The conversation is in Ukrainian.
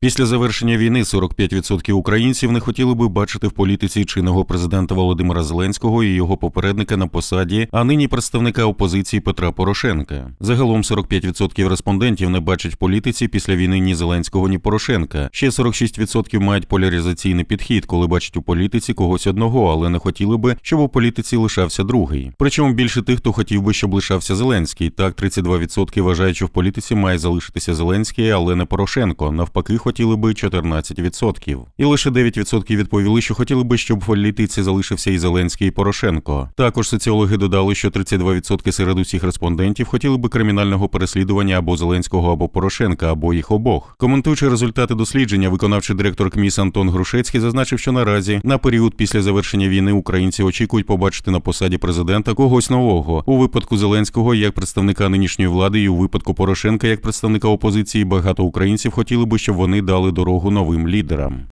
Після завершення війни 45% українців не хотіли би бачити в політиці чинного президента Володимира Зеленського і його попередника на посаді, а нині представника опозиції Петра Порошенка. Загалом 45% респондентів не бачать в політиці після війни ні Зеленського, ні Порошенка. Ще 46% мають поляризаційний підхід, коли бачать у політиці когось одного, але не хотіли би, щоб у політиці лишався другий. Причому більше тих, хто хотів би, щоб лишався Зеленський. Так, 32% вважають, що в політиці має залишитися Зеленський, але не Порошенко. Навпаки, хотіли би 14%. І лише 9% відповіли, що хотіли би, щоб в політиці залишився і Зеленський, і Порошенко. Також соціологи додали, що 32% серед усіх респондентів хотіли би кримінального переслідування або Зеленського, або Порошенка, або їх обох. Коментуючи результати дослідження, виконавчий директор КМІС Антон Грушецький зазначив, що наразі на період після завершення війни українці очікують побачити на посаді президента когось нового у випадку Зеленського як представника нинішньої влади, і у випадку Порошенка як представника опозиції. Багато українців хотіли би, щоб вони дали дорогу новим лідерам.